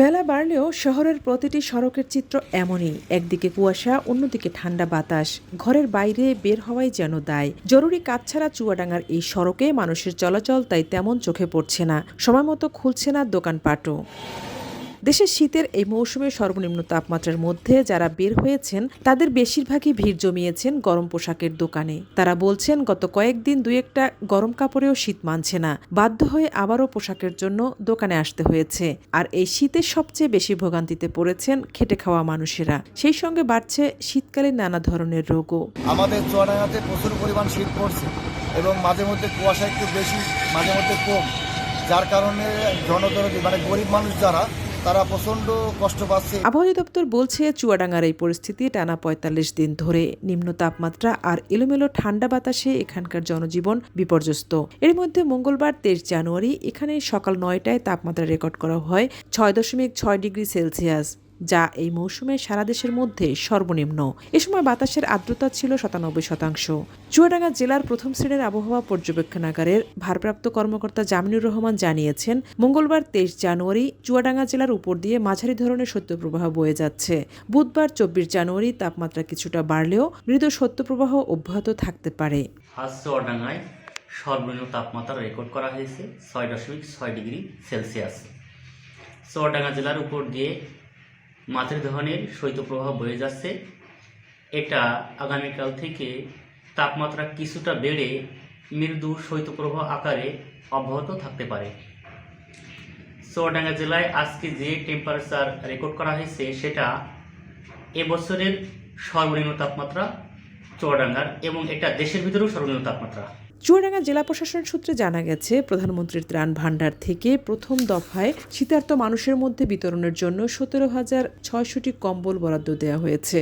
বেলা বাড়লেও শহরের প্রতিটি সড়কের চিত্র এমনই। একদিকে কুয়াশা, অন্যদিকে ঠান্ডা বাতাস। ঘরের বাইরে বের হওয়াই যেন দায়। জরুরি কাজ ছাড়া চুয়াডাঙ্গার এই সড়কে মানুষের চলাচল তাই তেমন চোখে পড়ছে না। সময় মতো খুলছে না দোকানপাটও। দেশের শীতের এই মৌসুমে সর্বনিম্ন তাপমাত্রার মধ্যে যারা বের হয়েছেন, তাদের বেশিরভাগই ভিড় জমিয়েছেন গরম পোশাকের দোকানে। তারা বলছেন, গত কয়েকদিন দুই একটা গরম কাপড়েও শীত মানছে না। বাধ্য হয়ে আবারও পোশাকের জন্য দোকানে আসতে হয়েছে। আর এই শীতের সবচেয়ে বেশি ভোগান্তিতে পড়েছেন খেটে খাওয়া মানুষেরা। সেই সঙ্গে বাড়ছে শীতকালে নানা ধরনের রোগও। আমাদের চুয়াডাঙ্গাতে প্রচুর পরিমাণ শীত পড়ছে এবং মাঝে মধ্যে কুয়াশা একটু বেশি, মাঝে মধ্যে কম। যার কারণে জনদরদি মানে গরিব মানুষ যারা তারা প্রচণ্ড কষ্ট পাচ্ছে। আবহাওয়া দপ্তর বলছে, চুয়াডাঙ্গার এই পরিস্থিতি টানা পঁয়তাল্লিশ দিন ধরে নিম্ন তাপমাত্রা আর এলোমেলো ঠান্ডা বাতাসে এখানকার জনজীবন বিপর্যস্ত। এর মধ্যে মঙ্গলবার তেইশ জানুয়ারি, এখানে সকাল নয়টায় তাপমাত্রা রেকর্ড করা হয় ছয় দশমিক ছয় ডিগ্রি সেলসিয়াস। যা এই মৌসুমে সারা দেশের মধ্যে সর্বনিম্ন। এ সময় বাতাসের আর্দ্রতা ছিল সাতানব্বই শতাংশ। চুয়াডাঙ্গা জেলার প্রথম শ্রেণির আবহাওয়া পর্যবেক্ষণাগারের ভারপ্রাপ্ত কর্মকর্তা জামিনুর রহমান জানিয়েছেন, মঙ্গলবার তেইশ জানুয়ারি চুয়াডাঙ্গা জেলার উপর দিয়ে মাঝারি ধরনের শৈত্যপ্রবাহ বয়ে যাচ্ছে। বুধবার চব্বিশ জানুয়ারি তাপমাত্রা কিছুটা বাড়লেও মৃদু শৈত্যপ্রবাহ অব্যাহত থাকতে পারে। সর্বনিম্ন তাপমাত্রা রেকর্ড করা হয়েছে ছয় দশমিক ছয় ডিগ্রি সেলসিয়াস। চুয়াডাঙ্গা জেলার উপর দিয়ে ধরনের শৈত্যপ্রবাহ বয়ে যাচ্ছে। এটা আগামীকাল থেকে তাপমাত্রা কিছুটা বেড়ে মৃদু শৈত্যপ্রবাহ আকারে অব্যাহত থাকতে পারে। চুয়াডাঙ্গা জেলায় আজকে যে টেম্পারেচার রেকর্ড করা হয়েছে, সেটা এবছরের সর্বনিম্ন তাপমাত্রা চুয়াডাঙ্গার এবং এটা দেশের ভিতরেও সর্বনিম্ন তাপমাত্রা। চুয়াডাঙ্গা জেলা প্রশাসন সূত্রে জানা গেছে, প্রধানমন্ত্রীর ত্রাণ ভাণ্ডার থেকে প্রথম দফায় শীতার্ত মানুষের মধ্যে বিতরণের জন্য সতেরো হাজার ছয়শটি কম্বল বরাদ্দ দেওয়া হয়েছে।